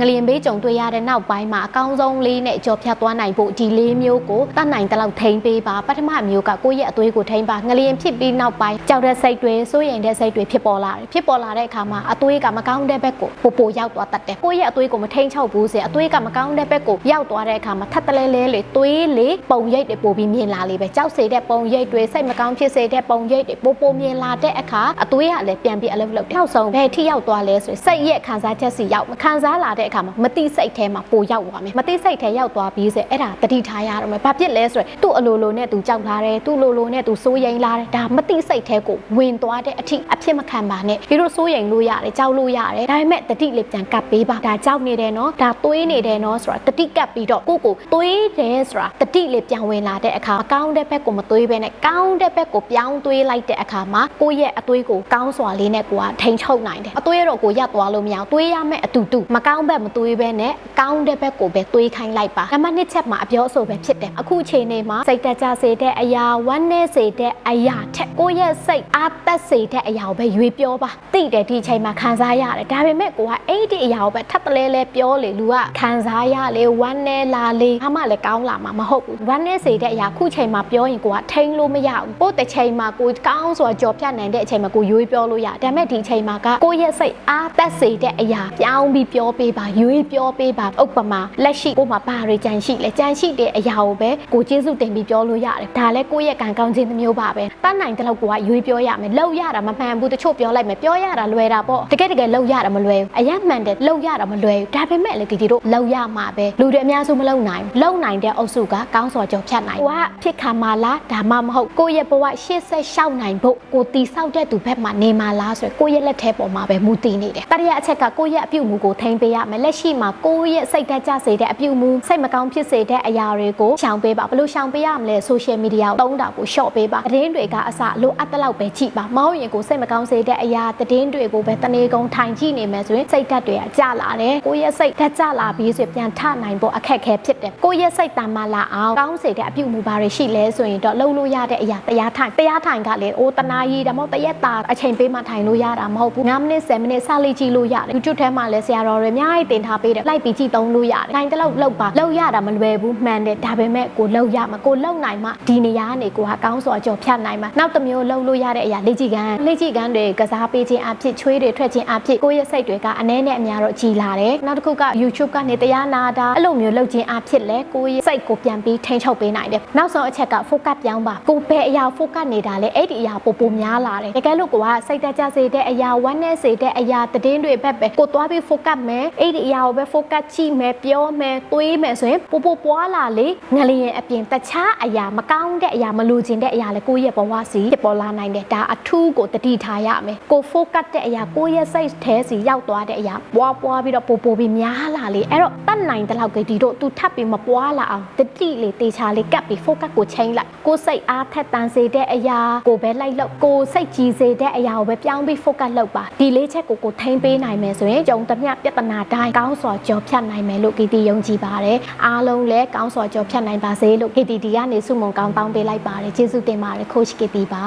ငလျင်ဘေးကြုံတွေ့ရတဲ့နောက်ပိုင်းမှာအကောင်းဆုံးလေးနဲ့ကြော်ဖြတ်သွားနိုင်ဖို့ဒီလေးမျိုးကိုတတ်နိုင်တဲ့လောက်ထိမ့်ပေးပါပထမမျိုးကကိုယ့်ရဲ့အသွေးကိုထိမ့်ပါငလျင်ဖြစ်ပြီးနောက်ပိုင်းကြောက်တဲ့စိတ်တွေစိုးရိမ်တဲ့စိတ်တွေဖြစ်ပေါ်လာတယ်ဖြစ်ပေါ်လာတဲ့အခါမှာအသွေးကမကောင်းတဲ့ဘက်ကိုပိုပိုရောက်သွားတတ်တယ်ကိုယ့်ရဲ့အသွေးကိုမထိန်ချုပ်ဘူးစေအသွေးကမကောင်းတဲ့ဘက်ကိုရောက်သွားတဲ့အခါမှာထပ်တလဲလဲလေသွေးလေပုံရိပ်တွေပိုပြီးမြင်လာလေပဲကြောက်စေတဲ့ပုံရိပ်တွေစိတ်မကောင်းဖြစ်စေတဲ့ပုံရိပ်တွေပိုပိုမြင်လာတဲ့အခါအသွေးကလည်းပြန်ပြီးအလုပ်လုပ်တယ်နောက်ဆုံးဘယ်ထိရောက်သွားလဲဆိုရင်စိတ်ရဲ့ခံစားချက်စီရောက်ခံစားလာတဲ့အခါမှာမတိစိတ်ထဲမှာပိုရောက်သွားမယ်မတိစိတ်ထဲရောက်သွားပြီးဆိုအဲ့ဒါတတိထားရတော့မယ်ဘာဖြစ်လဲဆိုရင်သူ့အလိုလိုနဲ့သူကြောက်လာတယ်သူ့လိုလိုနဲ့သူစိုးရိမ်လာတယ်ဒါမတိစိတ်ထဲကိုဝင်သွားတဲ့အထိအဖြစ်မခံပါနဲ့ဒီလိုစိုးရိမ်လို့ရတယ်ကြောက်လို့ရတယ်ဒါပေမဲ့တတိလေးပြန်ကပ်ပေးပါဒါကြောက်နေတယ်နော်ဒါသွေးနေတယ်နော်ဆိုတာတတိကပ်ပြီးတော့ကိုကိုသွေးတယ်ဆိုတာတတိလေးပြန်ဝင်လာတဲ့အခါအကောင်းတဲ့ဘက်ကိုမသွေးဘဲနဲ့ကောင်းတဲ့ဘက်ကိုပြောင်းသွေးလိုက်တဲ့အခါမှာကိုယ့်ရဲ့အသွေးကိုကောင်းစွာလေးနဲ့ကိုကထိန်ချုပ်နိုင်တယ်အသွေးတော့ကိုရပ်သွားလို့မရအောင်သွေးရမယ့်အတူတူမကောင်းဘက်မသွေးဘဲနဲ့ကောင်းတဲ့ဘက်ကိုပဲသွေးခိုင်းလိုက်ပါနံပါတ်1ချက်မှာအပြောအဆိုပဲဖြစ်တယ်အခုအချိန်လေးမှာစိတ်တက်ကြစေတဲ့အရာဝမ်းနည်းစေတဲ့အရာထက်ကိုယ့်ရဲ့စိတ်အားတက်စေတဲ့အရာကိုပဲရွေးပြောပါတိတယ်ဒီအချိန်မှာခံစားရတယ်ဒါပေမဲ့ကိုကအဲ့ဒီအရာကိုပဲထပ်တလဲလဲပြောလေလူကခံစားရလေဝမ်းနည်းလာလေအမှလည်းကောင်းလာမှာမဟုတ်ဘူးဝမ်းနည်းစေတဲ့အရာခုချိန်မှာပြောရင်ကိုကထိန်းလို့မရဘူးပို့တဲ့ချိန်မှာကိုကောင်းစွာကြော်ပြတ်နိုင်တဲ့အချိန်မှာကိုရွေးပြောလို့ရဒါပေမဲ့ဒီအချိန်မှာကကိုယ့်ရဲ့စိတ်အားတက်စေတဲ့အရာပြောင်းပြီးပြောပေးပါရွေးပြောပေးပါဥပမာလက်ရှိကိုမှဘာတွေကြံရှိလဲကြံရှိတဲ့အရာကိုပဲကိုကျေးဇူးတင်ပြီးပြောလို့ရတယ်ဒါလည်းကိုယ့်ရဲ့ကံကောင်းခြင်းတစ်မျိုးပါပဲတတ်နိုင်တဲ့လောက်ကိုကရွေးပြောရမယ်လောက်ရတာမမှန်ဘူးတချို့ပြောလိုက်မယ်ပြောရတာလွယ်တာပေါ့တကယ်တကယ်လောက်ရတာမလွယ်ဘူးအယက်မှန်တယ်လောက်ရတာမလွယ်ဘူးဒါပေမဲ့လေဒီဒီတို့လောက်ရမှာပဲလူတွေအများစုမလောက်နိုင်ဘူးလောက်နိုင်တဲ့အုပ်စုကကောင်းစွာကြော်ဖြတ်နိုင်ကိုကဖြစ်ခါမှာလားဒါမှမဟုတ်ကိုယ့်ရဲ့ဘဝရှေ့ဆက်ရှောက်နိုင်ဖို့ကိုတီဆောက်တဲ့သူဘက်မှာနေမှာလားဆိုရင်ကိုယ့်ရဲ့လက်ထဲပေါ်မှာပဲမူတည်နေတယ်တတိယအချက်ကကိုယ့်ရဲ့အပြုအမူကိုထိန်းပေးရမယ်လက်ရှိမှာကိုယ့်ရဲ့စိတ်ဓာတ်ကျစေတဲ့အပြုအမူစိတ်မကောင်းဖြစ်စေတဲ့အရာတွေကိုရှောင်ပေးပါဘယ်လိုရှောင်ပေးရမလဲဆိုရှယ်မီဒီယာကိုတုံးတာကိုရှော့ပေးပါသတင်းတွေကအစလိုအပ်တဲ့လောက်ပဲကြည့်ပါမဟုတ်ရင်ကိုစိတ်မကောင်းစေတဲ့အရာသတင်းတွေကိုပဲတနေကုန်ထိုင်ကြည့်နေမယ်ဆိုရင်စိတ်ဓာတ်တွေကကျလာတယ်ကိုယ့်ရဲ့စိတ်ဓာတ်ကျလာပြီးဆိုရင်ပြန်ထနိုင်ဖို့အခက်အခဲဖြစ်တယ်ကိုယ့်ရဲ့စိတ်တမ်းမလာအောင်ကောင်းစေတဲ့အပြုအမူဘာတွေရှိလဲဆိုရင်တော့လှုပ်လို့ရတဲ့အရာတရားထိုင်တရားထိုင်ကလေအိုးတနာကြီးဒါမှမဟုတ်တရက်တာအချိန်ပေးမှထိုင်လို့ရတာမဟုတ်ဘူး9မိနစ်10မိနစ်စလေးကြည့်လို့ရတယ် YouTube ထဲမှာလည်းဆရာတော်တွေအများကြီးတင်ထားပေးတယ်လိုက်ပြီးကြည့်သုံးလို့ရတယ်နိုင်တဲ့လောက်လောက်ပါလောက်ရတာမလွယ်ဘူးမှန်တယ်ဒါပေမဲ့ကိုလောက်ရမှာကိုလောက်နိုင်မှဒီနေရာကနေကိုဟာကောင်းစွာကြော်ဖြတ်နိုင်မှာနောက်တစ်မျိုးလောက်လို့ရတဲ့အရာလေ့ကြည်ကန်လေ့ကြည်ကန်တွေကစားပေးခြင်းအဖြစ်ချွေးတွေထွက်ခြင်းအဖြစ်ကိုယ့်ရဲ့စိတ်တွေကအနည်းနဲ့အများတော့ကြည်လာတယ်နောက်တစ်ခုက YouTube ကနေတရားနာတာအဲ့လိုမျိုးလုပ်ခြင်းအဖြစ်လဲကိုယ့်ရဲ့စိတ်ကိုပြန်ပြီးထိန်းချုပ်ပေးနိုင်တယ်နောက်ဆုံးအချက်က focus ပြောင်းပါကိုဘယ်အရာ focus နေတာလဲအဲ့ဒီအရာပိုပိုများလာတယ်တကယ်လို့ကိုကစိတ်တက်ကြစေတဲ့အရာဝမ်းနည်းစေတဲ့အရာတည်င်းတွေဘက်ပဲကိုသွားပြီး focus မယ်အဲ့ဒီအရာကိုပဲ focus ကြည့်မယ်ပြောမယ်တွေးမယ်ဆိုရင်ပိုပိုပွားလာလေငလျင်အပြင်တခြားအရာမကောင်းတဲ့အရာမလိုချင်တဲ့အရာလဲကိုယ့်ရဲ့ဘဝစီဖြစ်ပေါ်လာနိုင်တယ်ဒါအထူးကိုတတိထားရမယ်ကို focus တဲ့အရာကိုယ့်ရဲ့စိတ်ထဲစီရောက်သွားတဲ့အရာပွားပွားပြီးတော့ပိုပိုပြီးများလာလေအဲ့တော့တတ်နိုင်တဲ့လောက်ကဒီတို့သူထပ်ပြီးမပွားလာအောင်တတိလေးတေချာလေးကပ်ပြီး focus ကိုချိန်လိုက်ကိုစိတ်အားထက်တန်စေတဲ့အရာကိုပဲလိုက်လို့ကိုစိတ်ကြီးစေတဲ့အရာကိုပဲပြောင်းပြီး focus လုပ်ပါဒီလေးချက်ကိုကိုထိန်းပေးနိုင်မယ်ဆိုရင်ကြုံသမျှပြဿနာတိုင်းကောင်းစွာကြော်ဖြတ်နိုင်မယ်လို့ KT ယုံကြည်ပါတယ်အားလုံးလည်းကောင်းစွာကြော်ဖြတ်နိုင်ပါစေလို့ KTD ကနေစုမုံကောင်းတောင်းပေးလိုက်ပါတယ်ကျေးဇူးတင်ပါတယ် coach KT ပါ